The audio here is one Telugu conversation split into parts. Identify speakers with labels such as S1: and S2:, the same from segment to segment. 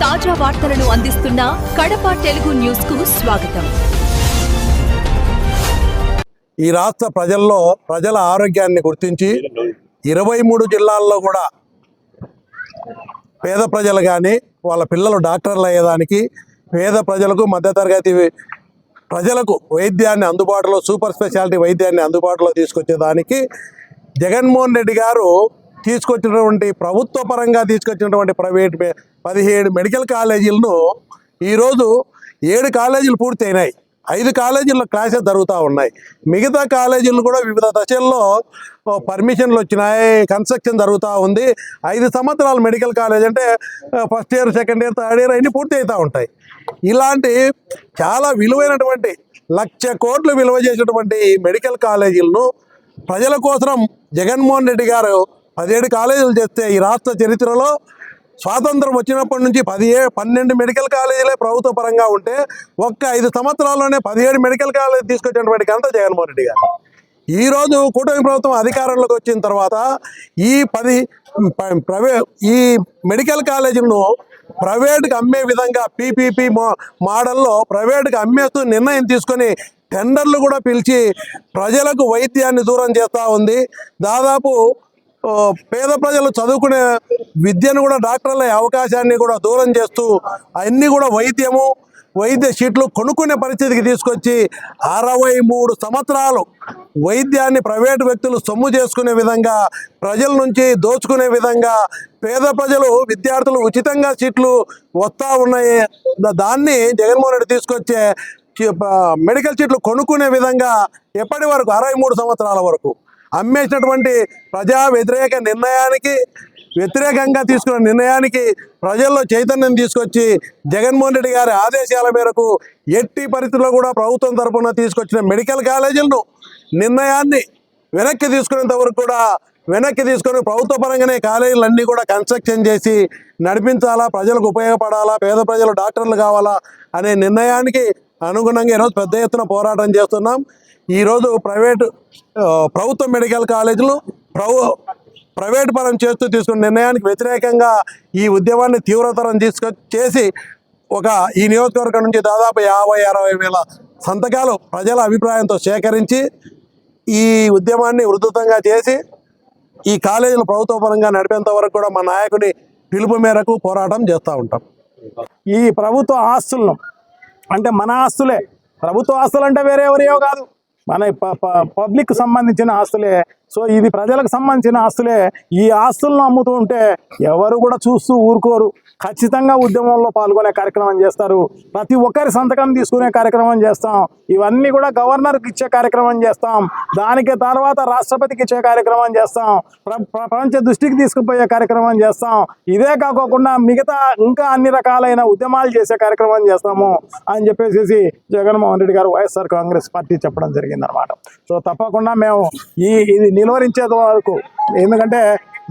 S1: తాజా వార్తలను అందిస్తున్న కడప తెలుగు న్యూస్కు స్వాగతం.
S2: ఈ రాష్ట్ర ప్రజల్లో ప్రజల ఆరోగ్యాన్ని గుర్తించి ఇరవై మూడు జిల్లాల్లో కూడా పేద ప్రజలు కానీ వాళ్ళ పిల్లలు డాక్టర్లు అయ్యేదానికి పేద ప్రజలకు మధ్యతరగతి ప్రజలకు వైద్యాన్ని అందుబాటులో సూపర్ స్పెషాలిటీ వైద్యాన్ని అందుబాటులో తీసుకొచ్చేదానికి జగన్మోహన్ రెడ్డి గారు తీసుకొచ్చినటువంటి ప్రభుత్వ పరంగా తీసుకొచ్చినటువంటి ప్రైవేట్ పదిహేడు మెడికల్ కాలేజీలను ఈరోజు ఏడు కాలేజీలు పూర్తయినాయి. ఐదు కాలేజీల్లో క్లాసెస్ జరుగుతూ ఉన్నాయి. మిగతా కాలేజీలు కూడా వివిధ దశల్లో పర్మిషన్లు వచ్చినాయి కన్స్ట్రక్షన్ జరుగుతూ ఉంది. ఐదు సంవత్సరాలు మెడికల్ కాలేజ్ అంటే first year second year third year అన్నీ పూర్తి అవుతూ ఉంటాయి. ఇలాంటి చాలా విలువైనటువంటి లక్ష కోట్లు విలువ చేసినటువంటి ఈ మెడికల్ కాలేజీలను ప్రజల కోసం జగన్మోహన్ రెడ్డి గారు పదిహేడు కాలేజీలు చేస్తే ఈ రాష్ట్ర చరిత్రలో స్వాతంత్రం వచ్చినప్పటి నుంచి పదిహే పన్నెండు మెడికల్ కాలేజీలే ప్రభుత్వ పరంగా ఉంటే ఒక్క ఐదు సంవత్సరాల్లోనే పదిహేడు మెడికల్ కాలేజీ తీసుకొచ్చినటువంటి ఘనత జగన్మోహన్ రెడ్డి గారు. ఈరోజు కూటమి ప్రభుత్వం అధికారంలోకి వచ్చిన తర్వాత ఈ పది ప- ప్రైవే ఈ మెడికల్ కాలేజీలను ప్రైవేట్కి అమ్మే విధంగా పీపీపీ మోడల్లో ప్రైవేట్కి అమ్మేస్తూ నిర్ణయం తీసుకొని టెండర్లు కూడా పిలిచి ప్రజలకు వైద్యాన్ని దూరం చేస్తూ ఉంది. దాదాపు పేద ప్రజలు చదువుకునే విద్యను కూడా డాక్టర్ల అవకాశాన్ని కూడా దూరం చేస్తూ అన్నీ కూడా వైద్యము వైద్య సీట్లు కొనుక్కునే పరిస్థితికి తీసుకొచ్చి అరవై మూడు సంవత్సరాలు వైద్యాన్ని ప్రైవేటు వ్యక్తులు సొమ్ము చేసుకునే విధంగా ప్రజల నుంచి దోచుకునే విధంగా పేద ప్రజలు విద్యార్థులు ఉచితంగా సీట్లు వస్తూ ఉన్నాయి. దాన్ని జగన్మోహన్ రెడ్డి తీసుకొచ్చే మెడికల్ సీట్లు కొనుక్కునే విధంగా ఎప్పటి వరకు? అరవై మూడు సంవత్సరాల వరకు. అమ్మేసినటువంటి ప్రజా వ్యతిరేక నిర్ణయానికి వ్యతిరేకంగా తీసుకున్న నిర్ణయానికి ప్రజల్లో చైతన్యం తీసుకొచ్చి జగన్మోహన్ రెడ్డి గారి ఆదేశాల మేరకు ఎట్టి పరిస్థితుల్లో కూడా ప్రభుత్వం తరఫున తీసుకొచ్చిన మెడికల్ కాలేజీలను నిర్ణయాన్ని వెనక్కి తీసుకునేంత వరకు కూడా వెనక్కి తీసుకొని ప్రభుత్వ పరంగానే కాలేజీలన్నీ కూడా కన్స్ట్రక్షన్ చేసి నడిపించాలా ప్రజలకు ఉపయోగపడాలా పేద ప్రజలు డాక్టర్లు కావాలా అనే నిర్ణయానికి అనుగుణంగా ఈరోజు పెద్ద ఎత్తున పోరాటం చేస్తున్నాం. ఈరోజు ప్రైవేటు ప్రభుత్వ మెడికల్ కాలేజీలు ప్రభు ప్రైవేట్ పరం చేస్తూ తీసుకున్న నిర్ణయానికి వ్యతిరేకంగా ఈ ఉద్యమాన్ని తీవ్రతరం తీసుకొ చేసి ఒక ఈ నియోజకవర్గం నుంచి దాదాపు యాభై అరవై వేల సంతకాలు ప్రజల అభిప్రాయంతో సేకరించి ఈ ఉద్యమాన్ని ఉధృతంగా చేసి ఈ కాలేజీలు ప్రభుత్వ పరంగా నడిపేంత వరకు కూడా మా నాయకుడి పిలుపు మేరకు పోరాటం చేస్తూ ఉంటాం.
S3: ఈ ప్రభుత్వ ఆస్తులను అంటే మన ఆస్తులే ప్రభుత్వ ఆస్తులు అంటే వేరే ఎవరియో కాదు. మన ప- ప- పబ్లిక్ సంబంధించిన ఆస్తులే సో ఇది ప్రజలకు సంబంధించిన ఆస్తులే. ఈ ఆస్తులను అమ్ముతూ ఉంటే ఎవరు కూడా చూస్తూ ఊరుకోరు. ఖచ్చితంగా ఉద్యమంలో పాల్గొనే కార్యక్రమం చేస్తారు. ప్రతి ఒక్కరి సంతకం తీసుకునే కార్యక్రమం చేస్తాం. ఇవన్నీ కూడా గవర్నర్కి ఇచ్చే కార్యక్రమం చేస్తాం. దానికి తర్వాత రాష్ట్రపతికి ఇచ్చే కార్యక్రమం చేస్తాం. ప్ర- ప్రపంచ దృష్టికి తీసుకుపోయే కార్యక్రమం చేస్తాం. ఇదే కాకోకుండా మిగతా ఇంకా అన్ని రకాలైన ఉద్యమాలు చేసే కార్యక్రమం చేస్తాము అని చెప్పేసి జగన్మోహన్ రెడ్డి గారు వైఎస్ఆర్ కాంగ్రెస్ పార్టీ చెప్పడం జరిగిందనమాట సో తప్పకుండా మేము ఈ ఇది నిలువరించేంత వరకు ఎందుకంటే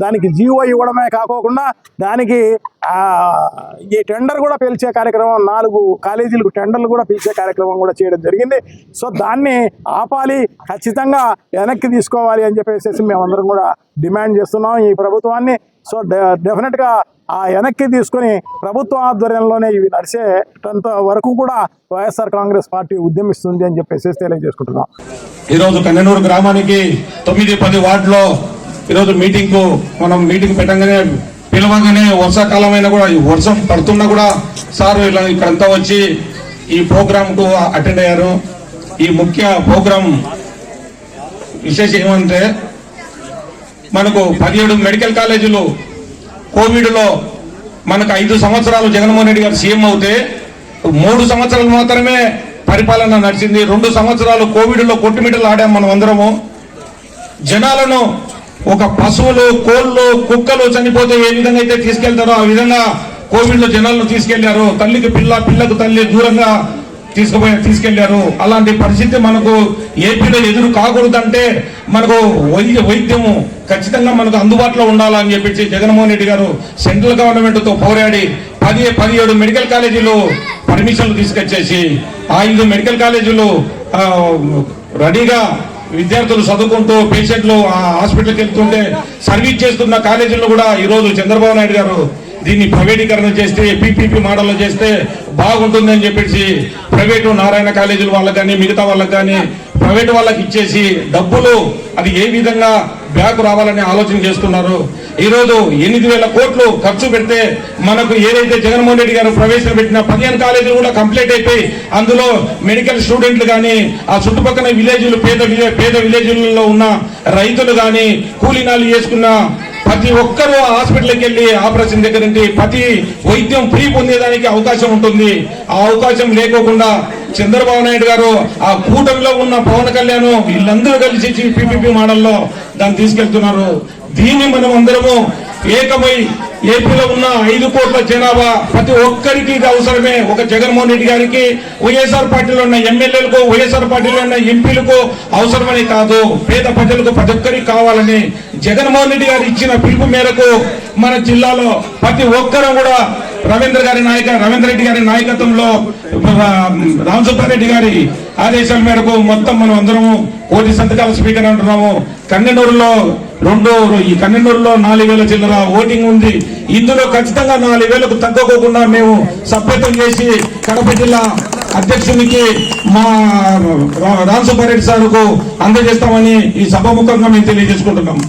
S3: దానికి జీవో ఇవ్వడమే కాకోకుండా దానికి ఈ టెండర్ కూడా పిలిచే కార్యక్రమం నాలుగు కాలేజీలకు టెండర్లు కూడా పిలిచే కార్యక్రమం కూడా చేయడం జరిగింది. సో దాన్ని ఆపాలి ఖచ్చితంగా వెనక్కి తీసుకోవాలి అని చెప్పేసి మేమందరం కూడా డిమాండ్ చేస్తున్నాం. ఈ ప్రభుత్వాన్ని సో డెఫినెట్గా ఆ వెనక్కి తీసుకొని ప్రభుత్వ ఆధ్వర్యంలోనే ఇవి నడిచేటంత వరకు కూడా వైఎస్ఆర్ కాంగ్రెస్ పార్టీ ఉద్యమిస్తుంది అని చెప్పేసి తెలియజేసుకుంటున్నాం.
S4: ఈరోజు కన్నెనూరు గ్రామానికి తొమ్మిది పది వార్డులో ఈరోజు మీటింగ్కు మనం మీటింగ్ పెట్టంగానే పిలవగానే వర్షాకాలం అయినా కూడా ఈ వర్షం పడుతున్నా కూడా సార్ ఇలా ఇక్కడంతా వచ్చి ఈ ప్రోగ్రాంకు అటెండ్ అయ్యారు. ఈ ముఖ్య ప్రోగ్రాం విశేషం ఏమంటే మనకు పదిహేడు మెడికల్ కాలేజీలు కోవిడ్లో మనకు ఐదు సంవత్సరాలు జగన్మోహన్ రెడ్డి గారు సీఎం అవుతే మూడు సంవత్సరాలు మాత్రమే పరిపాలన నడిచింది. రెండు సంవత్సరాలు కోవిడ్లో కొట్టుమిటలు ఆడాం మనం అందరము. జనాలను ఒక పశువులు కోళ్ళు కుక్కలు చనిపోతే ఏ విధంగా అయితే తీసుకెళ్తారో ఆ విధంగా కోవిడ్లో జనాలను తీసుకెళ్ళారు. తల్లికి పిల్ల పిల్లకు తల్లి దూరంగా తీసుకుపోయి తీసుకెళ్ళారు. అలాంటి పరిస్థితి మనకు ఏపీలో ఎదురు కాకూడదంటే మనకు వైద్య వైద్యము ఖచ్చితంగా మనకు అందుబాటులో ఉండాలని చెప్పేసి జగన్మోహన్ రెడ్డి గారు సెంట్రల్ గవర్నమెంట్తో పోరాడి పది పదిహేడు మెడికల్ కాలేజీలు పర్మిషన్లు తీసుకొచ్చేసి ఐదు మెడికల్ కాలేజీలు రెడీగా విద్యార్థులు చదువుకుంటూ పేషెంట్లు హాస్పిటల్కి వెళ్తుంటే సర్వీస్ చేస్తున్న కాలేజీల్లో కూడా ఈరోజు చంద్రబాబు నాయుడు గారు దీన్ని ప్రైవేటీకరణ చేస్తే పీపీపీ మోడల్లో చేస్తే బాగుంటుంది అని చెప్పేసి ప్రైవేటు నారాయణ కాలేజీల వాళ్ళకి కానీ మిగతా వాళ్ళకి కానీ ప్రైవేట్ వాళ్ళకి ఇచ్చేసి డబ్బులు అది ఏ విధంగా బ్యాక్ రావాలని ఆలోచన చేస్తున్నారు. ఈరోజు ఎనిమిది వేల కోట్లు ఖర్చు పెడితే మనకు ఏదైతే జగన్మోహన్ రెడ్డి గారు ప్రవేశపెట్టిన పదిహేను కాలేజీలు కూడా కంప్లీట్ అయిపోయి అందులో మెడికల్ స్టూడెంట్లు కానీ ఆ చుట్టుపక్కల విలేజ్లు పేద పేద విలేజ్లలో ఉన్న రైతులు కానీ కూలీనాలు చేసుకున్న ప్రతి ఒక్కరూ హాస్పిటల్కి వెళ్ళి ఆపరేషన్ దగ్గర నుండి ప్రతి వైద్యం ఫ్రీ పొందేదానికి అవకాశం ఉంటుంది. ఆ అవకాశం లేకోకుండా చంద్రబాబు నాయుడు గారు ఆ కూటమిలో ఉన్న పవన్ కళ్యాణ్ వీళ్ళందరూ కలిసి పీపీపీ మోడల్లో దాన్ని తీసుకెళ్తున్నారు. దీన్ని మనం అందరము ఏకమై ఏపీలో ఉన్న ఐదు కోట్ల జనాభా ప్రతి ఒక్కరికి ఇది అవసరమే. ఒక జగన్మోహన్ రెడ్డి గారికి వైఎస్ఆర్ పార్టీలో ఉన్న ఎమ్మెల్యేలకు వైఎస్ఆర్ పార్టీలో ఉన్న ఎంపీలకు అవసరమని కాదు. పేద ప్రజలకు ప్రతి ఒక్కరికి కావాలని జగన్మోహన్ రెడ్డి గారు ఇచ్చిన పిలుపు మేరకు మన జిల్లాలో ప్రతి ఒక్కరూ కూడా రవీంద్ర గారి నాయక రవీంద్ర రెడ్డి గారి నాయకత్వంలో రామసుబ్బారెడ్డి గారి ఆదేశాల మేరకు మొత్తం మనం అందరము కోటి సంతకాల స్పీకర్ అంటున్నాము. కన్నెనూరులో రెండు ఈ కన్నెనూరులో నాలుగు వేల చిల్లర ఓటింగ్ ఉంది. ఇందులో ఖచ్చితంగా నాలుగు వేలకు తగ్గకోకుండా మేము సభ్యత్వం చేసి కడప జిల్లా అధ్యక్షునికి మా రామసుబ్బారెడ్డి సార్కు అందజేస్తామని ఈ సభాముఖంగా మేము తెలియజేసుకుంటున్నాం.